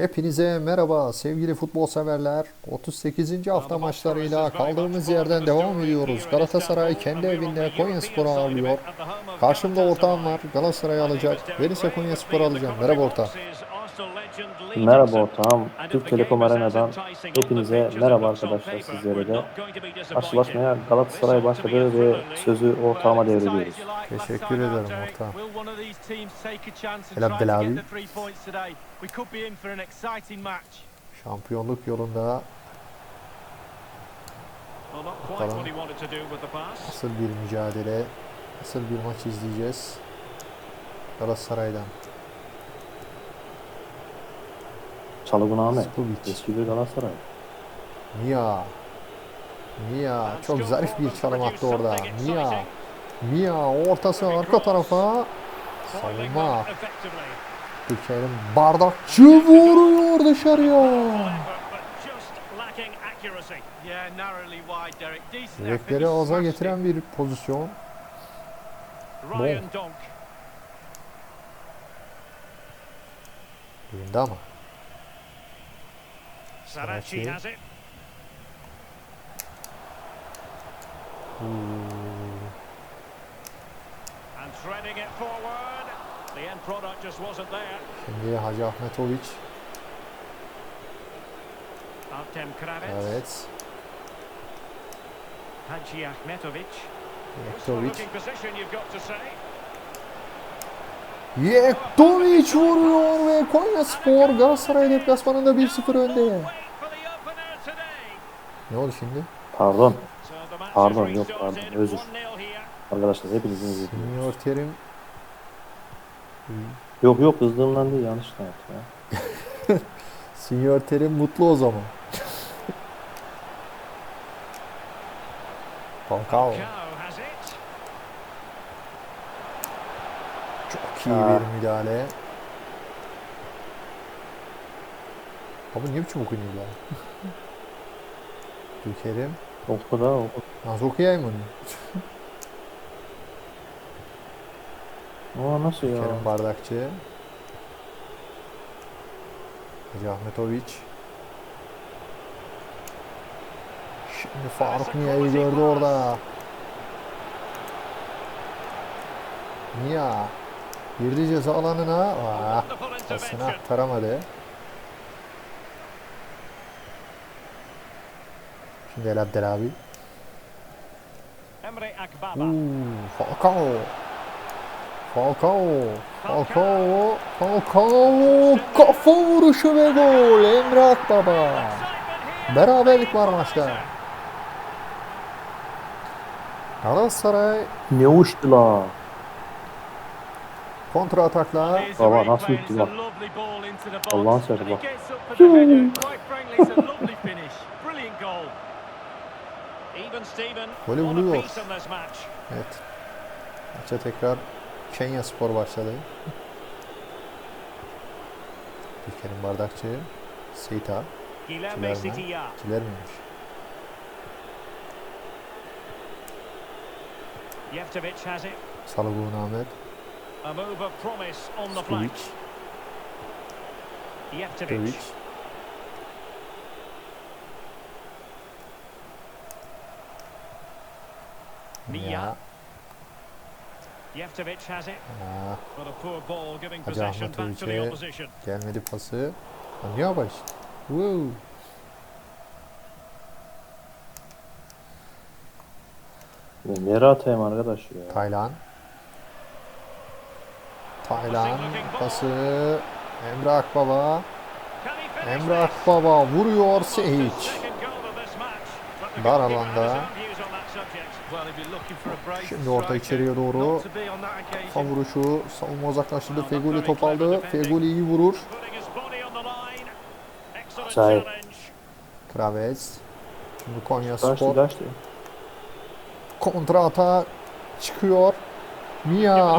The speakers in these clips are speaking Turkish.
Hepinize merhaba sevgili futbol severler. 38. hafta maçlarıyla kaldığımız yerden devam ediyoruz. Galatasaray kendi evinde Konyaspor'u ağırlıyor. Karşımda ortağım var. Galatasaray alacak. Verirse Konyaspor alacağım. Merhaba ortağım. Merhaba ortağım. Türk Telekom Arena'dan hepinize merhaba arkadaşlar sizlere de. Karşılaşmaya Galatasaray başladı ve sözü ortağıma devrediyoruz. Teşekkür ederim ortağım. El. Abdelavi. Şampiyonluk yolunda Bakalım. nasıl bir mücadele, nasıl bir maç izleyeceğiz Galatasaray'dan. Çalıgun Ahmet. Skubic. Eski bir Galatasaray. Mia. Mia çok zarif bir çalım attı orada. Mia. Mia ortası arka tarafa. Savunma. Türkiye'nin bardakçı vuruyor dışarıya. Direkleri ağza getiren bir pozisyon. Donk. Elinde ama. Saracchi has it. And threading it forward. The end product just wasn't there. Şimdi Hacı Ahmetoviç. Artem Kravets. Evet. Hadji Ahmetovic. Yektoviç. Looking position you've got to say. Yektoviç vuruyor ve Konya Spor Galatasaray deplasmanında 1-0 önde. Ne oldu şimdi? Pardon. Pardon, yok, pardon, özür. 1-0 here. Arkadaşlar hepinizin özür. Senior Terim Yok yok hızlığımdan değil yanlışlıkla yaptım ya. Senior Terim mutlu o zaman. Falcao Cow has it. çok iyi bir müdahale. Abi ne biçim okunuyor lan? Türkerim. Oku da oku. Nasıl okuyayım onu? Aa nasıl ya? Kerim Bardakçı. Hacı Ahmetoviç. Şimdi Faruk Nia'yı gördü orada. Nia. Girdi ceza alanına. Ah, Wonderful pasını aktaramadı. Şimdi El. Emre Akbaba. Uuu, Falcao. Falcao. Falcao. Falcao. Kafa vuruşu ve gol. Emre Akbaba. Beraberlik var maçta. Galatasaray Ne uçtu la? Kontra atakla. Baba, nasıl gitti a bak. Allah'ın he bak. Golü buluyor. Evet. Maça tekrar Kenya Spor başladı. Türkiye'nin bardakçı. Seyta. Guilherme Kiler mi? Sitiya. Kiler miymiş? Jevtovic has it. Salıbuğun Ahmet. A move of promise on the flank. Döviç. Mia. Jevtovic has it. Ah, But a poor ball giving Hacı possession back to the opposition. gelmedi pası. Lan işte? Woo. Nereye atayım arkadaş ya? Taylan. Taylan pası. Emre Akbaba. Emre? Akbaba vuruyor the Dar alanda. Şimdi orta içeriye doğru. Kafa vuruşu. Savunma uzaklaştırdı. Feguli top aldı. Feguli iyi vurur. Challenge. Travez. Şimdi Konya Spor kontra ata çıkıyor. Mia.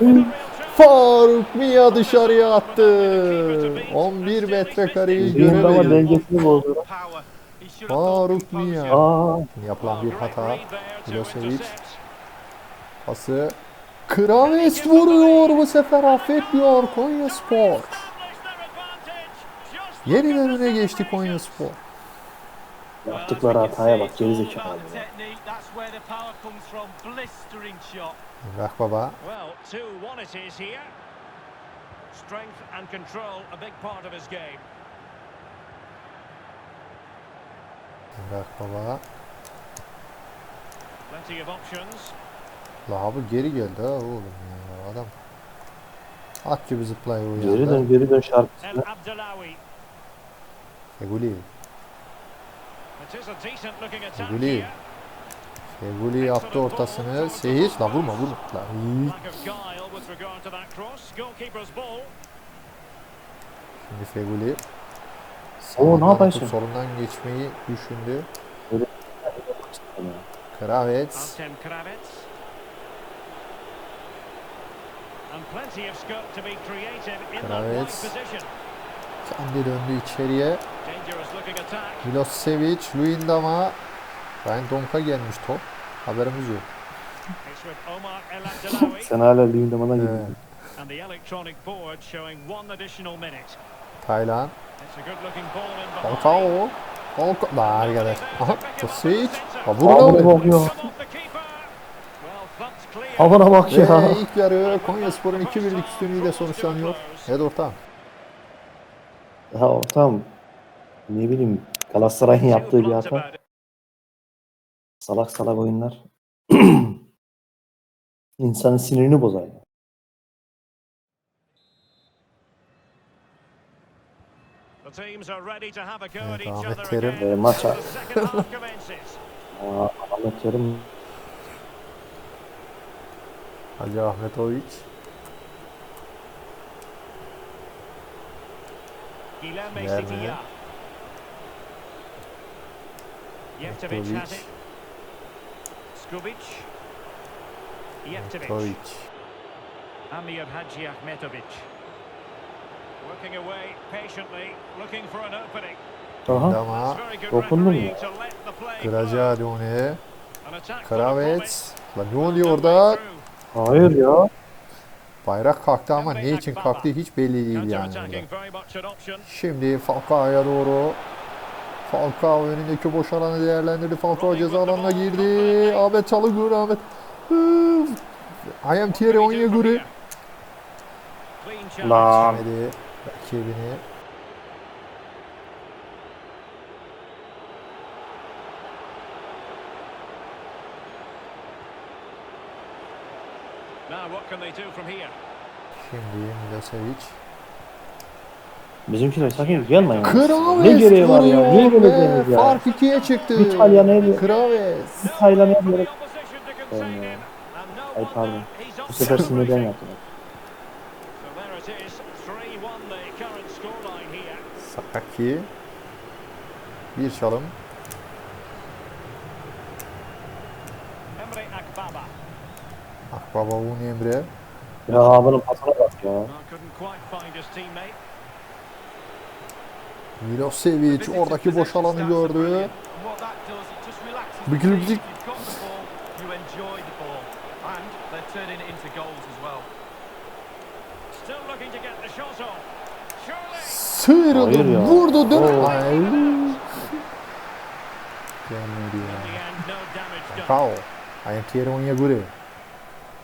Faruk Mia dışarıya attı. 11 metrekareyi Bizim ama göremedi. dengesini bozdu. Power. He should have got Faruk Mia. Aa, Yapılan bir hata. Milosevic. Pası. Kraves vuruyor bu sefer affetmiyor Konya Spor. Yeniden öne geçti Konya Spor. Yaptıkları hataya bak gerizekalı. Emrah Baba. Well, 2-1 it is here. Strength and control, a big part of his game. Emrah Baba. Plenty of options. La abi geri geldi ha oğlum ya adam. At gibi zıplıyor o Geri dön geri dön şarkısına. Abdelawi. Feguli. Feguli. yaptı ortasını. Seyit. La vurma vurma. La. Şimdi Feguli. Oo, ne yapıyorsun? atıp Solundan geçmeyi düşündü. Kravets. Kravets. Kendi döndü içeriye. Milosevic, Luyendama. Ryan Donka gelmiş top. Haberimiz yok. Sen hala Luyendama'dan Evet. gidiyorsun. Taylan. Falcao. Falcao. La arkadaş. Aha. Thumped clear. Havana bak ya. Ve ilk yarı Konyaspor'un 2-1'lik üstünlüğüyle sonuçlanıyor. Evet ortağım. Ya ortam ne bileyim Galatasaray'ın Two yaptığı bir hata. Salak salak oyunlar. İnsanın sinirini bozar. ya. The teams are ready to have a go at Evet, each Ahmet other Terim. Ve maça. Aa, Ahmet Yarım Hacı Ahmetovic. Ahmetovic. it. Skubic. Jeftovic. Ahmetovic. Amir Hadji Ahmetovic. Working away patiently, looking for an opening. Aha. Dokundu mu? refereeing to let the play flow. Kıraca Done. An attack full of promise. Kravets. La ne oluyor orada? Hayır ya. Bayrak kalktı ama ne için kalktı hiç belli değil yani. burada. Şimdi Falcao'ya doğru. Falcao önündeki boş alanı değerlendirdi. Falcao ceza alanına girdi. Ahmet Çalıkur Ahmet. I am Thierry Onyeguri. Lan. Rakibini. Şimdi Milosevic. Bizimkiler sakın gelme ya. Kraves Ne gereği var ya? Niye ve ya? Fark ikiye çıktı. İtalyan eli. Kraves. Bir Taylan'a The gerek. Ay pardon. Bu sefer sinirden break. yaptılar. So there turning it into goals as well. Still looking to get the shot off. Surely. Sıyrıldı, ya. vurdu, dön. Oo. Ay. Gelmedi ya. the end, no damage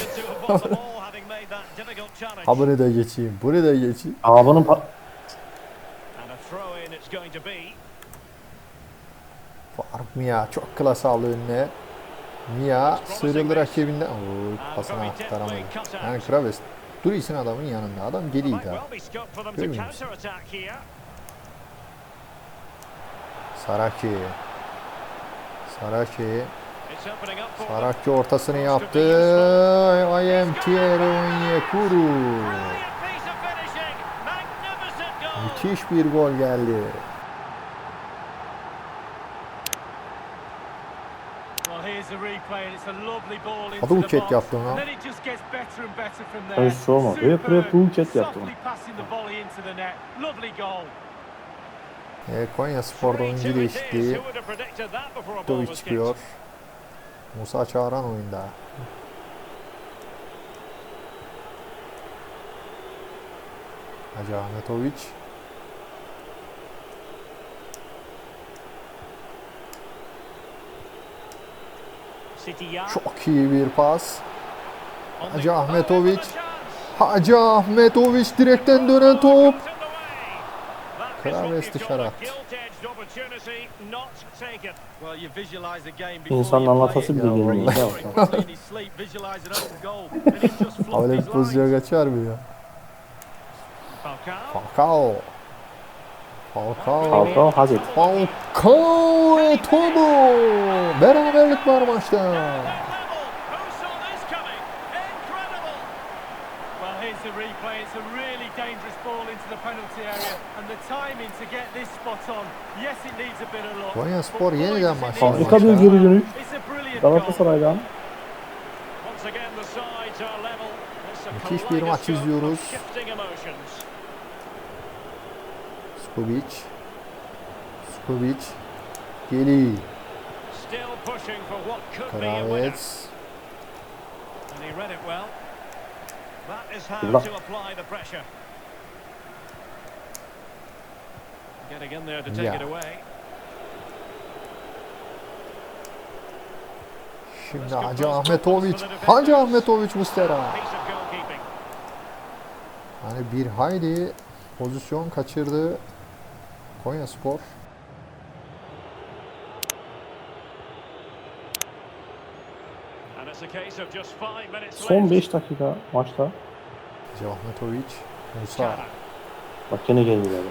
geçeyim. Bunu da geçeyim. Aa bunun pa- And a throw in it's going to be. Faruk Mia çok klas aldı önüne. Mia sıyrıldı rakibinden. Oo, pasını aktaramadı. Yani Kraves dur iyisin adamın yanında. Adam geriydi ha. Görmüyor musun? Saraki. Saraki. Saraki ortasını yaptı. I am Thierry Onyekuru. Müthiş bir gol geldi. Adı the Buket box. yaptım ya. And then it just E, Konya Spor'da oyuncu 3-2 it is. değişikliği. Dovic çıkıyor. Musa Çağıran oyunda. Hacı Ahmetoviç. Çok iyi bir pas. Hacı chance. Hacı Ahmetoviç direkten dönen top. Game before İnsanın anlatası bile gelmiyor. Öyle bir pozisyon kaçar mı ya? Falcao. Falcao. Falcao. Falcao Hazret. Falcao Eto'o. Beraberlik var maçta. The replay. It's a really dangerous ball into the penalty area, and the timing to get this spot on. Yes, it needs a bit of luck. Konya Spor yeniden başlıyor Harika bir geri dönüş. Galatasaray'dan. Müthiş bir maç izliyoruz. Skubic. Skubic. Geli. Kravets. And he read it well. That is how Look. to apply the pressure. Getting in there to take Yeah. it away. Şimdi Hacı Ahmetoviç. Hacı Ahmetoviç Mustera. Hani bir hayli pozisyon kaçırdı Konya Spor. And it's a case of just five minutes Son left. 5 dakika maçta. Hacı Ahmetoviç. Musa. Bak yine danger.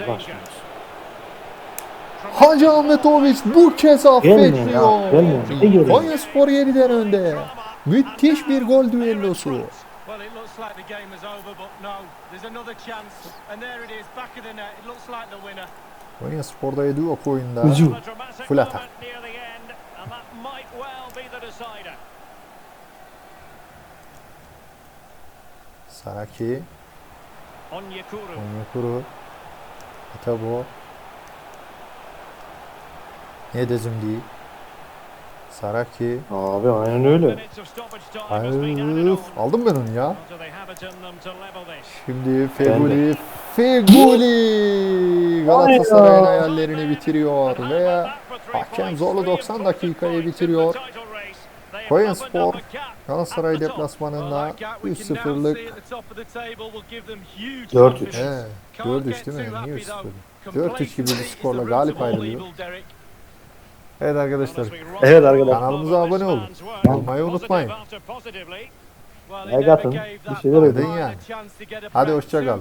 Başlıyoruz. Hacı Ahmetoviç bu kez affetmiyor. Konya Spor yeniden önde. Müthiş bir gol düellosu. Well, it looks like the game is over, but no, there's another chance, and there it is, back of the net. It looks like the winner. Konya Spor'da Edu yok oyunda. Hücum. A dramatic Full attack. Saraki. Onyekuru. Onyekuru. Atabo. Nedezimdi. Saraki. Abi aynen öyle. On. Aldım ben onu ya. Şimdi Feguli. Feguli. Galatasaray'ın hayallerini bitiriyor. Ve hakem zorlu 90 dakikayı bitiriyor. Konya Spor Galatasaray deplasmanında 3-0'lık 4-3. He, 4-3 değil mi? Niye 3-0? 4-3 gibi bir skorla galip ayrılıyor. Evet arkadaşlar Evet arkadaşlar. Kanalımıza abone olun. Olmayı unutmayın. Like atın, bir şeyler edin yani. Hadi hoşça kal.